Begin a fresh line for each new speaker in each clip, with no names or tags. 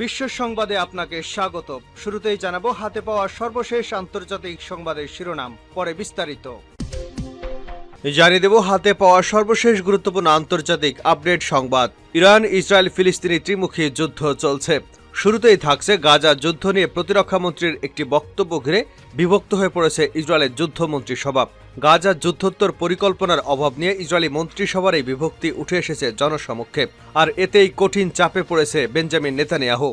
বিশ্ব সংবাদে আপনাকে স্বাগত। শুরুতেই জানাব, হাতে পাওয়া সর্বশেষ আন্তর্জাতিক সংবাদের শিরোনাম, পরে বিস্তারিত। জানিয়ে দেব, হাতে পাওয়া সর্বশেষ গুরুত্বপূর্ণ আন্তর্জাতিক আপডেট সংবাদ। ইরান, ইসরায়েল, ফিলিস্তিনি ত্রিমুখী যুদ্ধ চলছে। শুরুতেই থাকছে গাজা যুদ্ধ নিয়ে প্রতিরক্ষা মন্ত্রীর একটি বক্তব্য ঘিরে বিভক্ত হয়ে পড়েছে ইসরায়েলের যুদ্ধমন্ত্রী সভা। গাজা যুদ্ধোত্তর পরিকল্পনার অভাব নিয়ে ইসরায়েলি মন্ত্রিসভার এই বিভক্তি উঠে এসেছে জনসমক্ষে। আর এতেই কঠিন চাপে পড়েছে বেঞ্জামিন নেতানিয়াহু।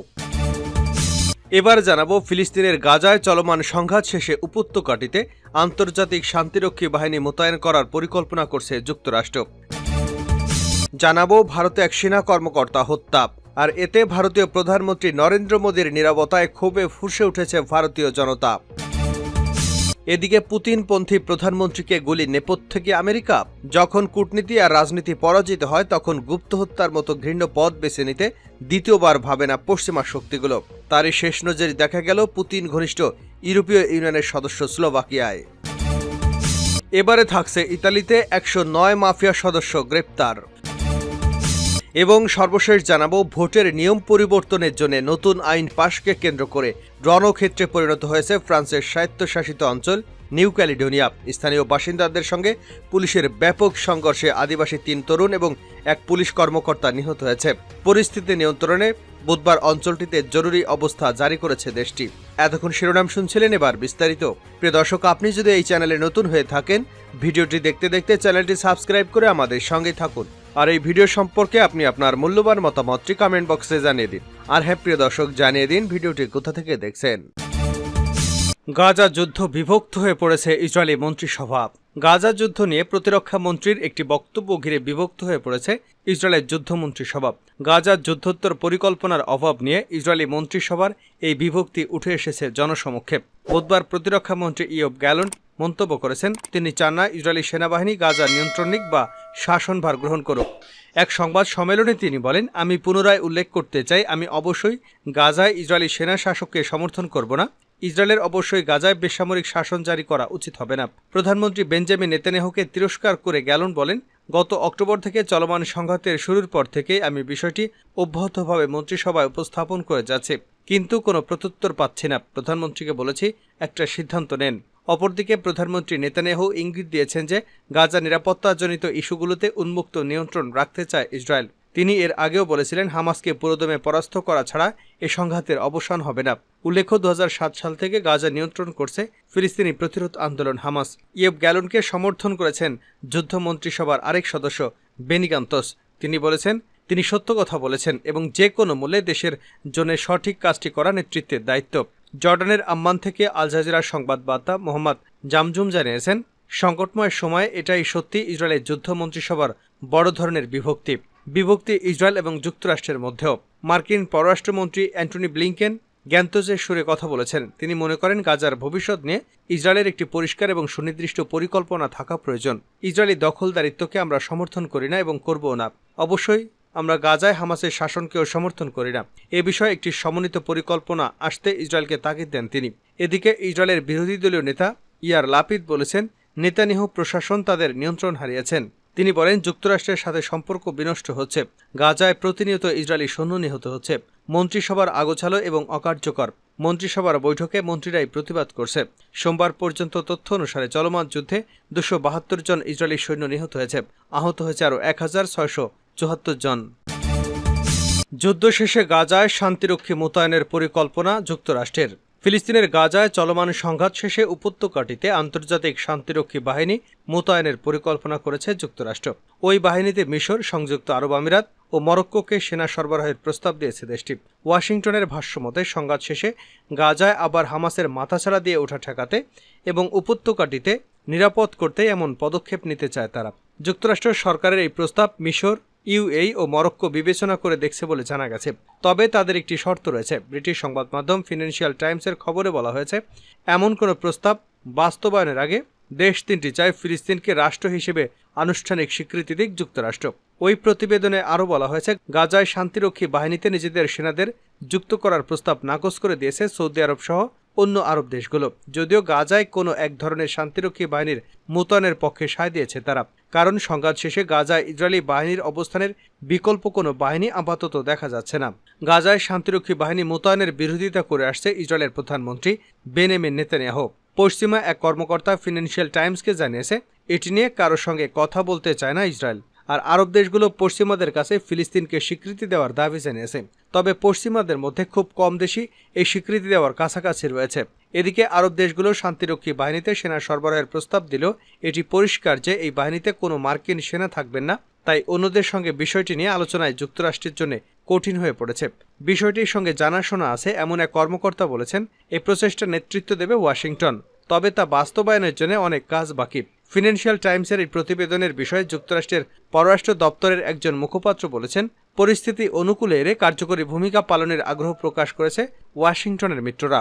এবার জানাব ফিলিস্তিনের গাজায় চলমান সংঘাত শেষে উপত্যকাটিতে আন্তর্জাতিক শান্তিরক্ষী বাহিনী মোতায়েন করার পরিকল্পনা করছে যুক্তরাষ্ট্র। জানাব ভারতে এক সেনা কর্মকর্তা হত্যা। আর এতে ভারতীয় প্রধানমন্ত্রী নরেন্দ্র মোদীর নিরাপত্তায় ক্ষোভে ফুসে উঠেছে ভারতীয় জনতা। এদিকে পুতিনপন্থী প্রধানমন্ত্রীকে গুলি নেপথ্যে আমেরিকা? যখন কূটনীতি আর রাজনীতি পরাজিত হয়, তখন গুপ্ত হত্যার মতো ঘৃণ্য পথ বেছে নিতে দ্বিতীয়বার ভাবে না পশ্চিমা শক্তিগুলো। তারই শেষ নজরে দেখা গেল পুতিন ঘনিষ্ঠ ইউরোপীয় ইউনিয়নের সদস্য স্লোভাকিয়ায়। এবারে থাকছে ইতালিতে একশো নয় মাফিয়া সদস্য গ্রেপ্তার। এবং সর্বশেষ জানাব, ভোটের নিয়ম পরিবর্তনের জন্য নতুন আইন পাশকে কেন্দ্র করে রণক্ষেত্রে পরিণত হয়েছে ফ্রান্সের স্বায়ত্তশাসিত অঞ্চল নিউ ক্যালিডোনিয়া। স্থানীয় বাসিন্দাদের সঙ্গে পুলিশের ব্যাপক সংঘর্ষে আদিবাসী তিন তরুণ এবং এক পুলিশ কর্মকর্তা নিহত হয়েছে। পরিস্থিতি নিয়ন্ত্রণে বুধবার অঞ্চলটিতে জরুরি অবস্থা জারি করেছে দেশটি। এতক্ষণ শিরোনাম শুনছিলেন এবার বিস্তারিত। প্রিয় দর্শক, আপনি যদি এই চ্যানেলে নতুন হয়ে থাকেন, ভিডিওটি দেখতে দেখতে চ্যানেলটি সাবস্ক্রাইব করে আমাদের সঙ্গে থাকুন। আর এই ভিডিও সম্পর্কে আপনি আপনার মূল্যবান মতামতটি কমেন্ট বক্সে জানিয়ে দিন। আর হ্যাঁ প্রিয় দর্শক, জানিয়ে দিন ভিডিওটি কোথা থেকে দেখছেন। গাজা যুদ্ধ বিভক্ত হয়ে পড়েছে ইসরায়েলি মন্ত্রিসভা। গাজা যুদ্ধ নিয়ে প্রতিরক্ষা মন্ত্রীর একটি বক্তব্য ঘিরে বিভক্ত হয়ে পড়েছে ইসরায়েলের যুদ্ধমন্ত্রী যুদ্ধমন্ত্রিসভা গাজার যুদ্ধোত্তর পরিকল্পনার অভাব নিয়ে ইসরায়েলি মন্ত্রিসভার এই বিভক্তি উঠে এসেছে জনসমক্ষে। বুধবার প্রতিরক্ষা মন্ত্রী ইয়ব গ্যালন মন্তব্য করেছেন, তিনি চান না ইসরায়েলি সেনাবাহিনী গাজা নিয়ন্ত্রণ নিক বা শাসনভার গ্রহণ করুক। এক সংবাদ সম্মেলনে তিনি বলেন, আমি পুনরায় উল্লেখ করতে চাই, আমি অবশ্যই গাজায় ইসরায়েলি সেনা শাসককে সমর্থন করব না। ইসরায়েলের অবশ্যই গাজায় বেসামরিক শাসন জারি করা উচিত হবে না। প্রধানমন্ত্রী বেঞ্জামিন নেতানিয়াহুকে তিরস্কার করে গ্যালন বলেন, গত অক্টোবর থেকে চলমান সংঘাতের শুরুর পর থেকে আমি বিষয়টি অব্যাহতভাবে মন্ত্রিসভায় উপস্থাপন করে যাচ্ছে, কিন্তু কোনো প্রত্যুত্তর পাচ্ছি না। প্রধানমন্ত্রীকে বলেছি, একটা সিদ্ধান্ত নেন। অপরদিকে প্রধানমন্ত্রী নেতানিয়াহু ইঙ্গিত দিয়েছেন যে গাজা নিরাপত্তাজনিত ইস্যুগুলোতে উন্মুক্ত নিয়ন্ত্রণ রাখতে চায় ইসরায়েল। তিনি এর আগেও বলেছিলেন, হামাসকে পুরোদমে পরাস্ত করা ছাড়া এ সংঘাতের অবসান হবে না। উল্লেখ্য দু হাজার সাত সাল থেকে গাজা নিয়ন্ত্রণ করছে ফিলিস্তিনি প্রতিরোধ আন্দোলন হামাস। ইয়েব গ্যালনকে সমর্থন করেছেন যুদ্ধ মন্ত্রিসভার আরেক সদস্য বেনিকান্তস তিনি বলেছেন, তিনি সত্য কথা বলেছেন এবং যে কোনো মূল্যে দেশের জন্য সঠিক কাজটি করা নেতৃত্বের দায়িত্ব। জর্ডানের আম্মান থেকে আল জাজিরার সংবাদদাতা মোহাম্মদ জামজুম জানিয়েছেন, সংকটময় সময়ে এটাই সত্যি ইসরায়েলের যুদ্ধ মন্ত্রিসভার বড় ধরনের বিভক্তি। বিভক্তি ইসরায়েল এবং যুক্তরাষ্ট্রের মধ্যেও। মার্কিন পররাষ্ট্রমন্ত্রী অ্যান্টনি ব্লিংকেন জ্ঞান্তজের সুরে কথা বলেছেন। তিনি মনে করেন গাজার ভবিষ্যৎ নিয়ে ইসরায়েলের একটি পরিষ্কার এবং সুনির্দিষ্ট পরিকল্পনা থাকা প্রয়োজন। ইসরায়েলি দখলদারিত্বকে আমরা সমর্থন করি না এবং করবও না। অবশ্যই আমরা গাজায় হামাসের শাসনকেও সমর্থন করি না। এ বিষয়ে একটি সমন্বিত পরিকল্পনা আসতে ইসরায়েলকে তাগিদ দেন তিনি। এদিকে ইসরায়েলের বিরোধী দলীয় নেতা ইয়ার লাপিদ বলেছেন নেতানিহ প্রশাসন তাদের নিয়ন্ত্রণ হারিয়েছেন। তিনি বলেন, যুক্তরাষ্ট্রের সাথে সম্পর্ক বিনষ্ট হচ্ছে। গাজায় প্রতিনিয়ত ইসরায়েলি সৈন্য নিহত হচ্ছে। মন্ত্রিসভার আগোছালো এবং অকার্যকর। মন্ত্রিসভার বৈঠকে মন্ত্রীরাই প্রতিবাদ করছে। সোমবার পর্যন্ত তথ্য অনুসারে চলমান যুদ্ধে দুশো বাহাত্তর জন ইসরায়েলি সৈন্য নিহত হয়েছে। আহত হয়েছে আরও এক হাজার ছয়শো চুয়াত্তর জন। যুদ্ধ শেষে গাজায় শান্তিরক্ষী মোতায়েনের পরিকল্পনা যুক্তরাষ্ট্রের। ফিলিস্তিনের গাজায় চলমান সংঘাত শেষে উপত্যকাটিতে আন্তর্জাতিক শান্তিরক্ষী বাহিনী মোতায়েনের পরিকল্পনা করেছে যুক্তরাষ্ট্র। ওই বাহিনীতে মিশর, সংযুক্ত আরব আমিরাত ও মরক্কোকে সেনা সরবরাহের প্রস্তাব দিয়েছে দেশটি। ওয়াশিংটনের ভাষ্যমতে, সংঘাত শেষে গাজায় আবার হামাসের মাথাছাড়া দিয়ে ওঠা ঠেকাতে এবং উপত্যকাটিতে নিরাপদ করতে এমন পদক্ষেপ নিতে চায় তারা। যুক্তরাষ্ট্র সরকারের এই প্রস্তাব মিশর ইউএই ও মরক্কো বিবেচনা করে দেখছে বলে জানা গেছে। তবে তাদের একটি শর্ত রয়েছে। ব্রিটিশ সংবাদ মাধ্যম ফিনান্সিয়াল টাইমসের খবরে বলা হয়েছে, এমন কোনো প্রস্তাব বাস্তবায়নের আগে দেশ তিনটি চায় ফিলিস্তিনকে রাষ্ট্র হিসেবে আনুষ্ঠানিক স্বীকৃতি দিক যুক্তরাষ্ট্র। ওই প্রতিবেদনে আরও বলা হয়েছে, গাজায় শান্তিরক্ষী বাহিনীতে নিজেদের সেনাদের যুক্ত করার প্রস্তাব নাকচ করে দিয়েছে সৌদি আরব সহ অন্য আরব দেশগুলো। যদিও গাজায় কোনো এক ধরনের শান্তিরক্ষী বাহিনীর মোতায়েনের পক্ষে সায় দিয়েছে তারা। কারণ সংঘাত শেষে গাজায় ইসরায়েলি বাহিনীর অবস্থানের বিকল্প কোনো বাহিনী আপাতত দেখা যাচ্ছে না। গাজায় শান্তিরক্ষী বাহিনী মোতায়েনের বিরোধিতা করে আসছে ইসরায়েলের প্রধানমন্ত্রী বেনেমিন নেতানিয়াহু। পশ্চিমা এক কর্মকর্তা ফিনান্সিয়াল টাইমসকে জানিয়েছে, এটি নিয়ে কারোর সঙ্গে কথা বলতে চায় না ইসরায়েল। আর আরব দেশগুলো পশ্চিমাদের কাছে ফিলিস্তিনকে স্বীকৃতি দেওয়ার দাবি জানিয়েছে। তবে পশ্চিমাদের মধ্যে খুব কম দেশই এই স্বীকৃতি দেওয়ার কাছাকাছি রয়েছে। এদিকে আরব দেশগুলো শান্তিরক্ষী বাহিনীতে সেনা সরবরাহের প্রস্তাব দিল এটি পরিষ্কার যে এই বাহিনীতে কোনো মার্কিন সেনা থাকবেন না। তাই অন্যদের সঙ্গে বিষয়টি নিয়ে আলোচনায় যুক্তরাষ্ট্রের জন্য কঠিন হয়ে পড়েছে। বিষয়টির সঙ্গে জানাশোনা আছে এমন এক কর্মকর্তা বলেছেন এই প্রচেষ্টা নেতৃত্ব দেবে ওয়াশিংটন। তবে তা বাস্তবায়নের জন্য অনেক কাজ বাকি। ফিনান্সিয়াল টাইমসের এই প্রতিবেদনের বিষয়ে যুক্তরাষ্ট্রের পররাষ্ট্র দপ্তরের একজন মুখপাত্র বলেছেন, পরিস্থিতি অনুকূলে এরে কার্যকরী ভূমিকা পালনের আগ্রহ প্রকাশ করেছে ওয়াশিংটনের মিত্ররা।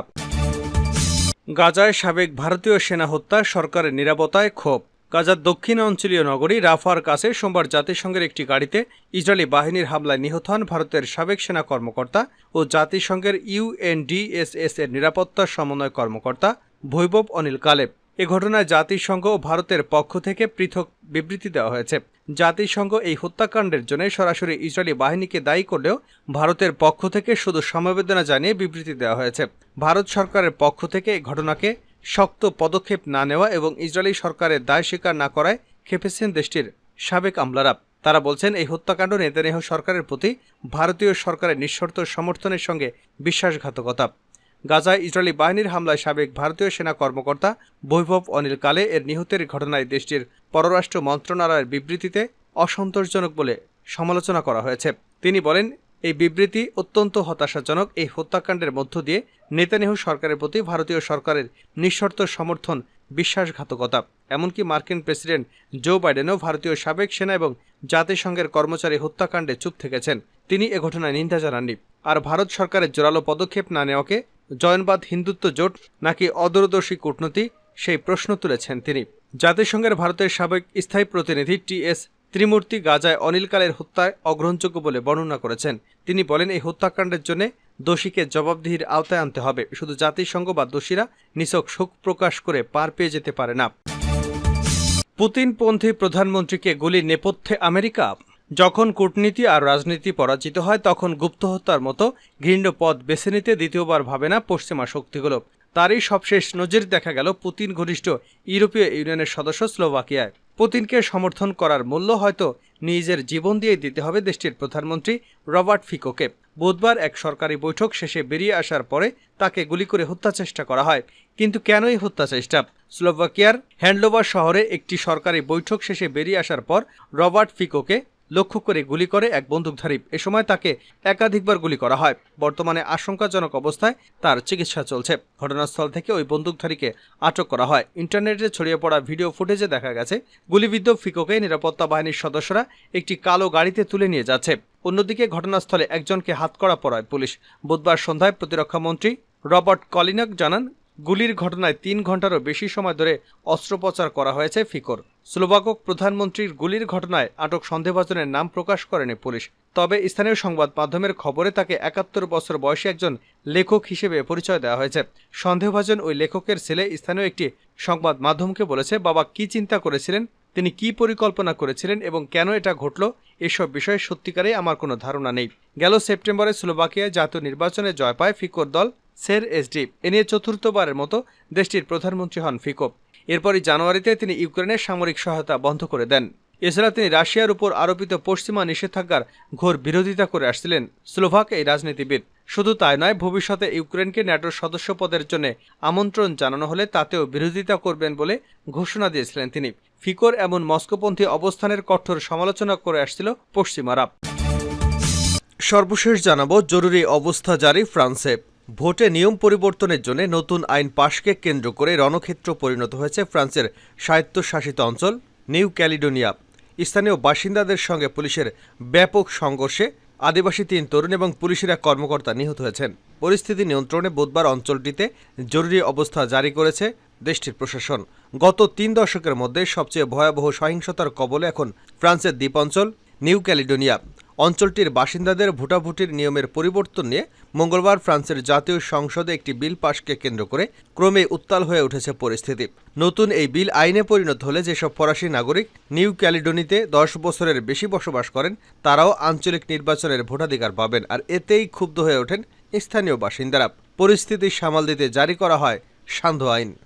গাজায় সাবেক ভারতীয় সেনা হত্যা, সরকারের নিরাপত্তায় ক্ষোভ। গাজার দক্ষিণ অঞ্চলীয় নগরী রাফার কাছে সোমবার জাতিসংঘের একটি গাড়িতে ইসরায়েলি বাহিনীর হামলায় নিহত হন ভারতের সাবেক সেনা কর্মকর্তা ও জাতিসংঘের ইউএনডিএসএস এর নিরাপত্তা সমন্বয় কর্মকর্তা বৈভব অনিল কালেব। এ ঘটনায় জাতিসংঘ ও ভারতের পক্ষ থেকে পৃথক বিবৃতি দেওয়া হয়েছে। জাতিসংঘ এই হত্যাকাণ্ডের জন্য সরাসরি ইসরায়েলি বাহিনীকে দায়ী করলেও ভারতের পক্ষ থেকে শুধু সমবেদনা জানিয়ে বিবৃতি দেওয়া হয়েছে। ভারত সরকারের পক্ষ থেকে এই ঘটনাকে শক্ত পদক্ষেপ না নেওয়া এবং ইসরায়েলি সরকারের দায় স্বীকার না করায় খেপেছেন দেশটির সাবেক আমলারা। তারা বলছেন, এই হত্যাকাণ্ড নেতানিয়াহু সরকারের প্রতি ভারতীয় সরকারের নিঃশর্ত সমর্থনের সঙ্গে বিশ্বাসঘাতকতা। গাজায় ইসরায়েলি বাহিনীর হামলায় সাবেক ভারতীয় সেনা কর্মকর্তা বৈভব অনিল কালে এর নিহতের ঘটনায় দেশটির পররাষ্ট্র মন্ত্রণালয়ের বিবৃতিতে অসন্তোষজনক বলে সমালোচনা করা হয়েছে। তিনি বলেন, এই বিবৃতি অত্যন্ত হতাশাজনক। এই হত্যাকাণ্ডের মধ্য দিয়ে নেতানিয়াহু সরকারের প্রতি ভারতীয় সরকারের নিঃশর্ত সমর্থন, বিশ্বাসঘাতকতা, এমনকি মার্কিন প্রেসিডেন্ট জো বাইডেনও ভারতীয় সাবেক সেনা এবং জাতিসংঘের কর্মচারী হত্যাকাণ্ডে চুপ থেকেছেন। তিনি এ ঘটনায় নিন্দা জানাননি। আর ভারত সরকারের জোরালো পদক্ষেপ না নেওয়াকে জয়নবাদ হিন্দুত্ব জোট নাকি অদূরদর্শী কূটনীতি? সেই প্রশ্ন তুলেছেন তিনি। জাতিসংঘের ভারতের সাবেক স্থায়ী প্রতিনিধি টি এস ত্রিমূর্তি গাজায় অনিল কালের হত্যায় অগ্রহণযোগ্য বলে বর্ণনা করেছেন। তিনি বলেন, এই হত্যাকাণ্ডের জন্য দোষীকে জবাবদিহির আওতায় আনতে হবে। শুধু জাতিসংঘ বা দোষীরা নিছক শোক প্রকাশ করে পার পেয়ে যেতে পারে না। পুতিনপন্থী প্রধানমন্ত্রীকে গুলির নেপথ্যে আমেরিকা? যখন কূটনীতি আর রাজনীতি পরাজিত হয়, তখন গুপ্ত হত্যার মতো ঘৃণ্য পথ বেছে নিতে দ্বিতীয়বার ভাবে না পশ্চিমা শক্তিগুলো। তারই সবশেষ নজির দেখা গেল পুতিন ঘনিষ্ঠ ইউরোপীয় ইউনিয়নের সদস্য স্লোভাকিয়ায়। পুতিনকে সমর্থন করার মূল্য হয়তো নিজের জীবন দিয়ে দিতে হবে দেশটির প্রধানমন্ত্রী রবার্ট ফিকোকে। বুধবার এক সরকারি বৈঠক শেষে বেরিয়ে আসার পরে তাকে গুলি করে হত্যা চেষ্টা করা হয়। কিন্তু কেনই হত্যা চেষ্টা? স্লোভাকিয়ার হ্যান্ডলোভার শহরে একটি সরকারি বৈঠক শেষে বেরিয়ে আসার পর রবার্ট ফিকোকে লক্ষ্য করে গুলি করে এক বন্দুকধারী। এ সময় তাকে একাধিকবার গুলি করা হয়। বর্তমানে আশঙ্কাজনক অবস্থায় তার চিকিৎসা চলছে। ঘটনাস্থল থেকে ওই বন্দুকধারীকে আটক করা হয়। ইন্টারনেটে ছড়িয়ে পড়া ভিডিও ফুটেজে দেখা গেছে, গুলিবিদ্ধ ফিকোকে নিরাপত্তা বাহিনীর সদস্যরা একটি কালো গাড়িতে তুলে নিয়ে যাচ্ছে। অন্যদিকে ঘটনাস্থলে একজনকে হাতকড়া পড়ায় পুলিশ। বুধবার সন্ধ্যায় প্রতিরক্ষামন্ত্রী রবার্ট কলিনক জানান গুলির ঘটনায় তিন ঘন্টারও বেশি সময় ধরে অস্ত্রোপচার করা হয়েছে ফিকর। স্লোভাকক প্রধানমন্ত্রীর গুলির ঘটনায় আটক সন্দেহভাজনের নাম প্রকাশ করেনি পুলিশ। তবে স্থানীয় সংবাদ মাধ্যমের খবরে তাকে একাত্তর বছর বয়সী একজন লেখক হিসেবে পরিচয় দেওয়া হয়েছে। সন্দেহভাজন ওই লেখকের ছেলে স্থানীয় একটি সংবাদ মাধ্যমকে বলেছে, বাবা, কি চিন্তা করেছিলেন? তিনি কি পরিকল্পনা করেছিলেন এবং কেন এটা ঘটল? এসব বিষয়ে সত্যিকারে আমার কোনো ধারণা নেই। গেল সেপ্টেম্বরে স্লোভাকিয়ায় জাতীয় নির্বাচনে জয় পায় ফিকোর দল। সের এসডি এ নিয়ে চতুর্থবারের মতো দেশটির প্রধানমন্ত্রী হন ফিকো। এরপরই জানুয়ারিতে তিনি ইউক্রেনের সামরিক সহায়তা বন্ধ করে দেন। এছাড়া তিনি রাশিয়ার উপর আরোপিত পশ্চিমা নিষেধাজ্ঞার ঘোর বিরোধিতা করে আসছিলেন। স্লোভাক এই রাজনীতিবিদ। শুধু তাই নয়, ভবিষ্যতে ইউক্রেনকে ন্যাটোর সদস্য পদের জন্য আমন্ত্রণ জানানো হলে তাতেও বিরোধিতা করবেন বলে ঘোষণা দিয়েছিলেন তিনি। ফিকোর এমন মস্কোপন্থী অবস্থানের কঠোর সমালোচনা করে আসছিল পশ্চিমারা। সর্বশেষ জানাব, জরুরি অবস্থা জারি ফ্রান্সে। ভোটে নিয়ম পরিবর্তনের জন্য নতুন আইন পাশকে কেন্দ্র করে রণক্ষেত্র পরিণত হয়েছে ফ্রান্সের স্বায়ত্তশাসিত অঞ্চল নিউ ক্যালিডোনিয়া। স্থানীয় বাসিন্দাদের সঙ্গে পুলিশের ব্যাপক সংঘর্ষে আদিবাসী তিন তরুণ এবং পুলিশের এক কর্মকর্তা নিহত হয়েছেন। পরিস্থিতি নিয়ন্ত্রণে বুধবার অঞ্চলটিতে জরুরি অবস্থা জারি করেছে দেশটির প্রশাসন। গত তিন দশকের মধ্যে সবচেয়ে ভয়াবহ সহিংসতার কবলে এখন ফ্রান্সের দ্বীপাঞ্চল নিউ ক্যালিডোনিয়া। অঞ্চলটির বাসিন্দাদের ভোটাভুটির নিয়মের পরিবর্তন নিয়ে মঙ্গলবার ফ্রান্সের জাতীয় সংসদে একটি বিল পাশকে কেন্দ্র করে ক্রমে উত্তাল হয়ে উঠেছে পরিস্থিতি। নতুন এই বিল আইনে পরিণত হলে যেসব ফরাসি নাগরিক নিউ ক্যালিডোনিতে দশ বছরের বেশি বসবাস করেন, তারাও আঞ্চলিক নির্বাচনের ভোটাধিকার পাবেন আর এতেই ক্ষুব্ধ হয়ে ওঠেন স্থানীয় বাসিন্দারা। পরিস্থিতি সামাল দিতে জারি করা হয় সান্ধ্য আইন।